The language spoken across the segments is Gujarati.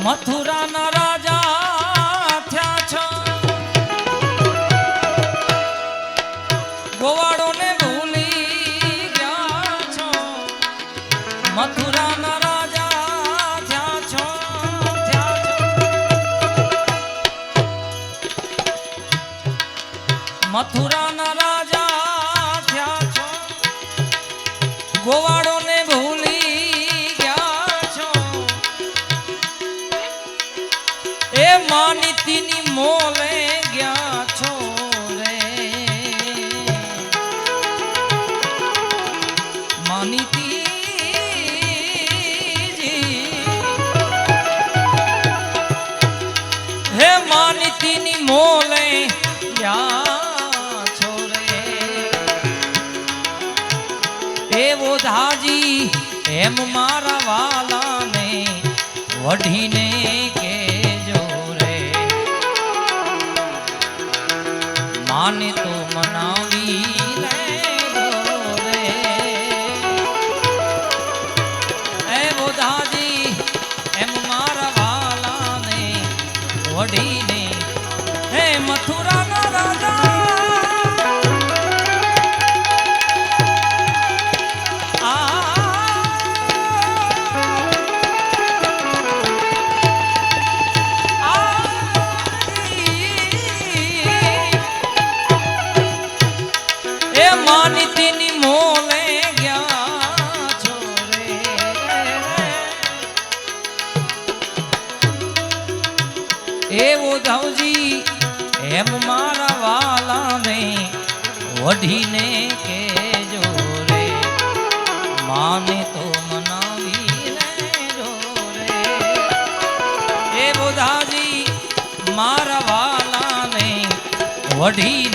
મથુરાના રાજા થયા છો. ગોવાળોને ભૂલી ગયા છો. મથુરાના રાજા થયા છો થયા માનીતીની મોલે ગયા છો રે. એવો ધાજી એમ મારા વાલાને વઢીને કેજો રે. માને તો મનાવી એવો ધવજી એમ મારા વાલાને વઢીને કેજો રે. માને તો મનાવી લેજો રે. એ બુધાજી મારા વાલાને વઢીને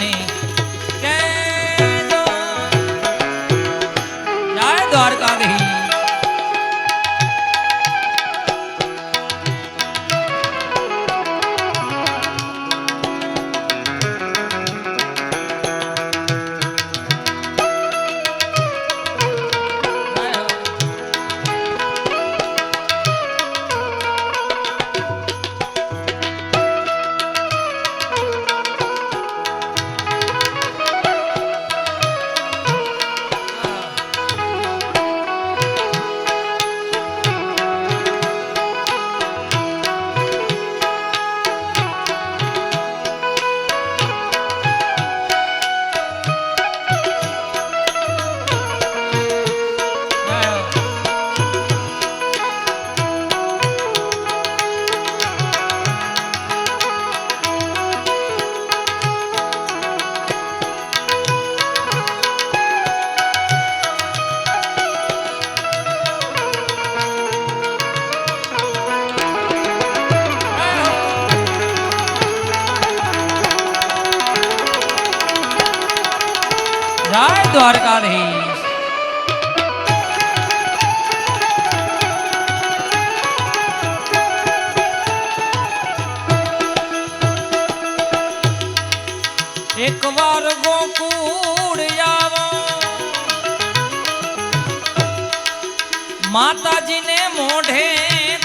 માતાજીને મોઢે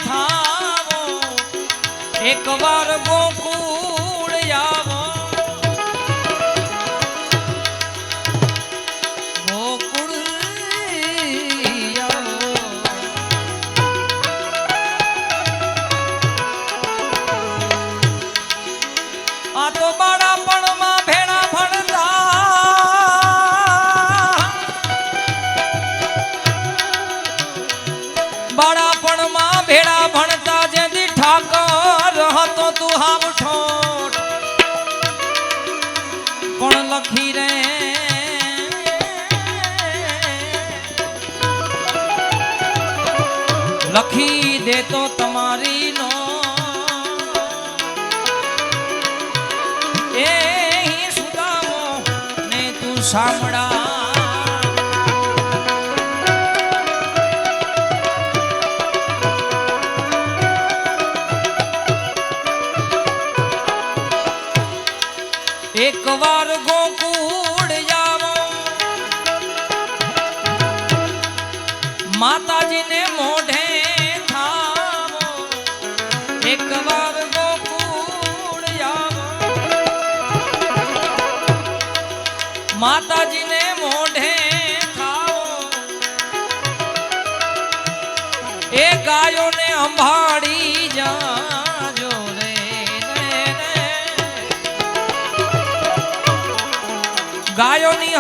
થાવો. એક વાર ને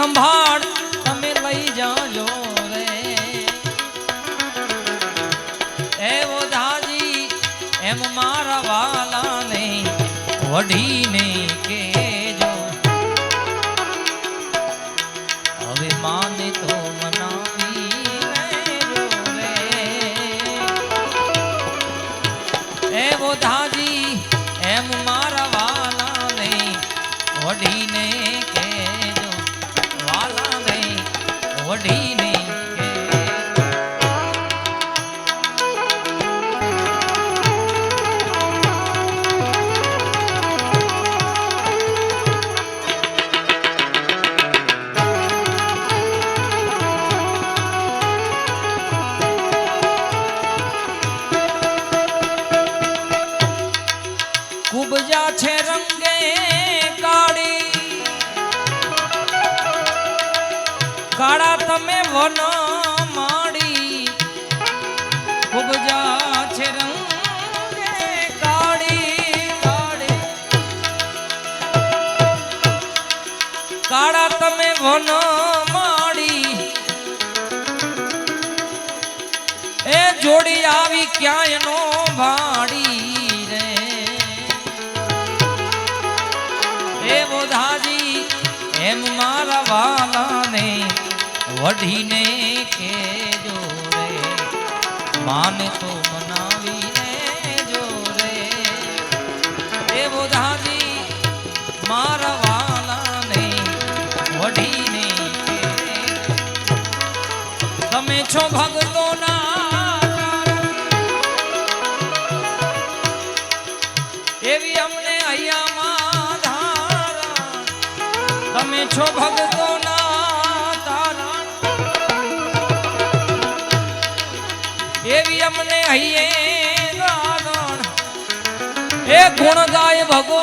संभाल વન માડી. એ જોડી આવી ક્યાંય નો રે. એ બોધાજી એમ વઢીને કેજો રે. માને તો મનાવીને ગુણ ગાય ભગો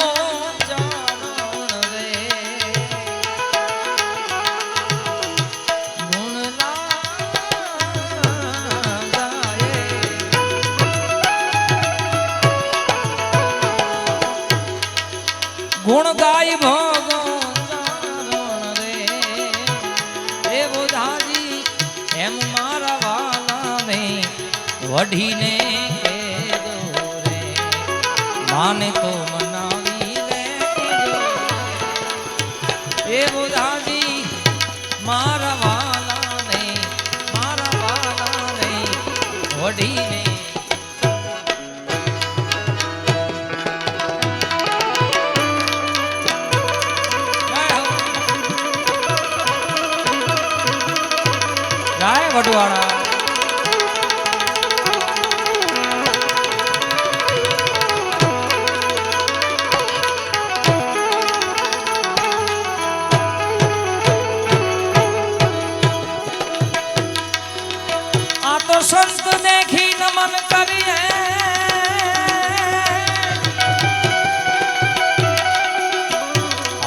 વઢીને જાય વડવાળા.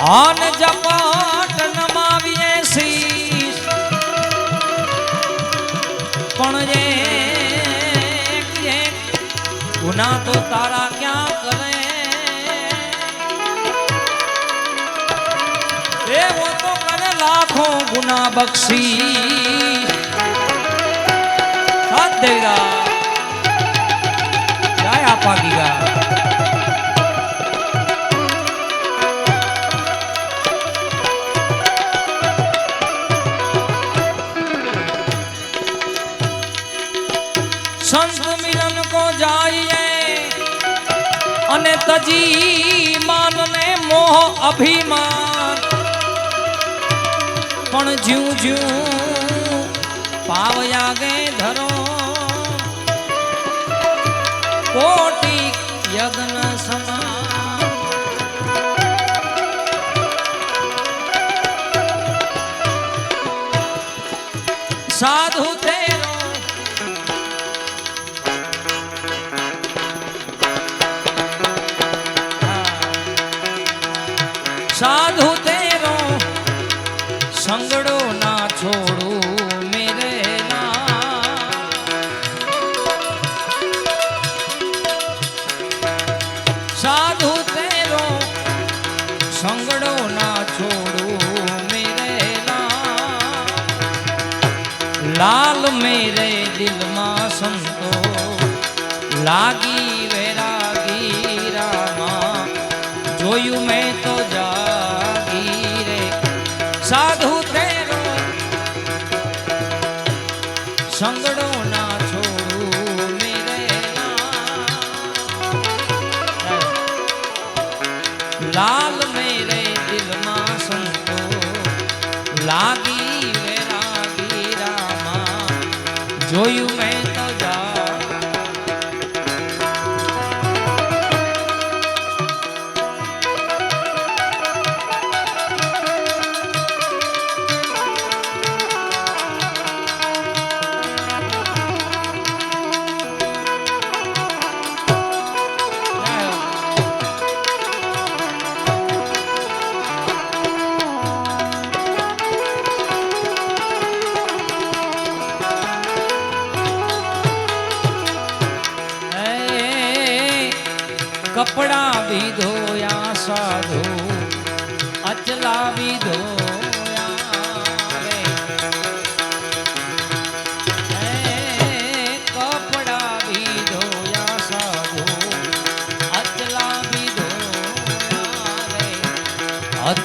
આન જપાટ નમાવીએ શીશ પણ જે ગુના તો તારા ક્યાં કરે? એવો તો કરે લાખો ગુના બક્ષી. સાત દેવીરા જય આપા ગીગા. સંત મિલન કો જાઈએ? અને તજી માનને મોહ અભિમાન. પણ જ્યું જ્યું પાવયા ગે ધરો. કોટી યજ્ઞ જોયું મેં તો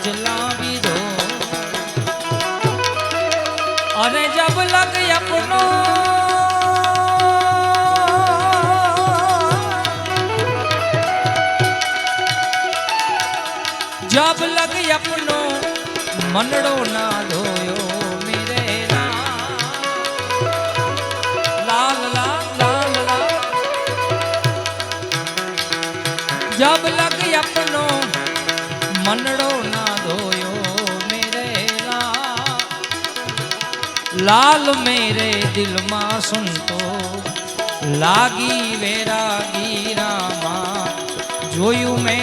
જલાવી દો અરે જબ લગ અપનો. જબ લગ અપનો મંડળો ના ધોયો જબ લગ અપનો મનડો લાલ મેરે દિલમાં સુનતો લાગી વેરાગી રામા જોયું મેં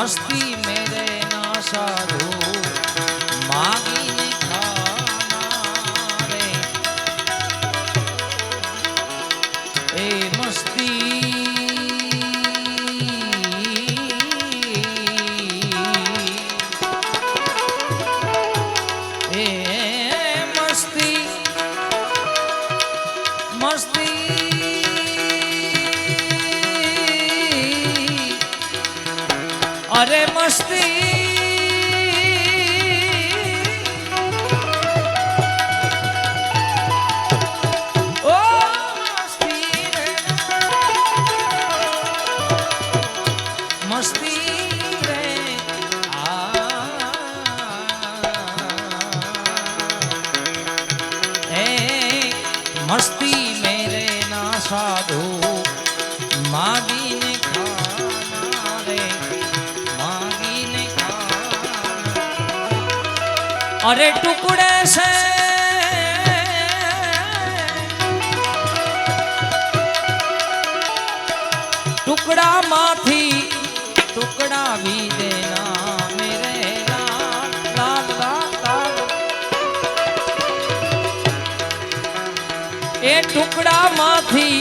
मस्ती मेरे ना साधु ટુકડામાંથી ટુકડા भी દેના મેરે લાલ લાલ લાલ લાલ એ ટુકડામાંથી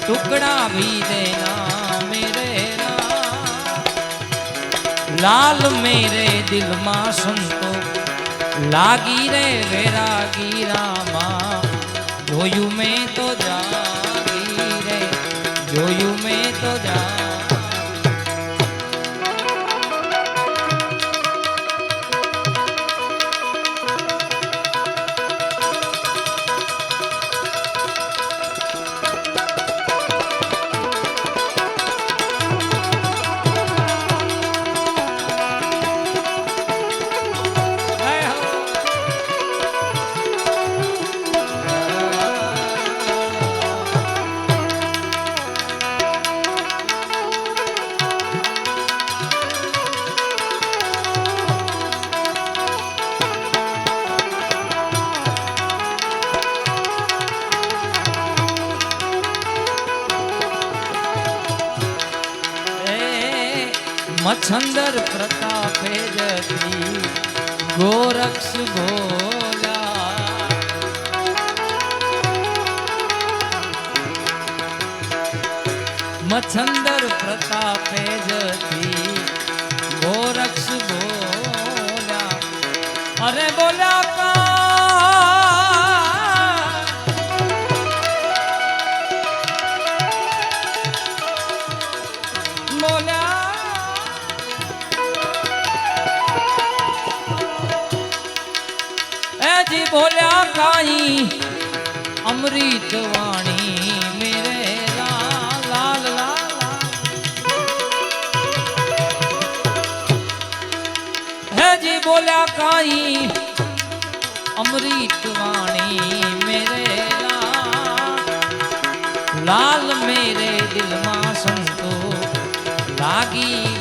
ટુકડા भी દેના મેરે લાલ લાલ મેરે દિલમાં સંતો લાગી રે વેરાગી રામા જોયું મેં મચ્છંદર પ્રતાપે જતી ગોરક્ષ ભોલા મચ્છંદર પ્રતાપે જ બોલ્યા કાઈ અમૃત વાણી મેરે લાલ લાલ હેજી બોલ્યા કાઈ અમૃત વાણી મેરે લાલ મેરે દિલમાં સંતો લાગી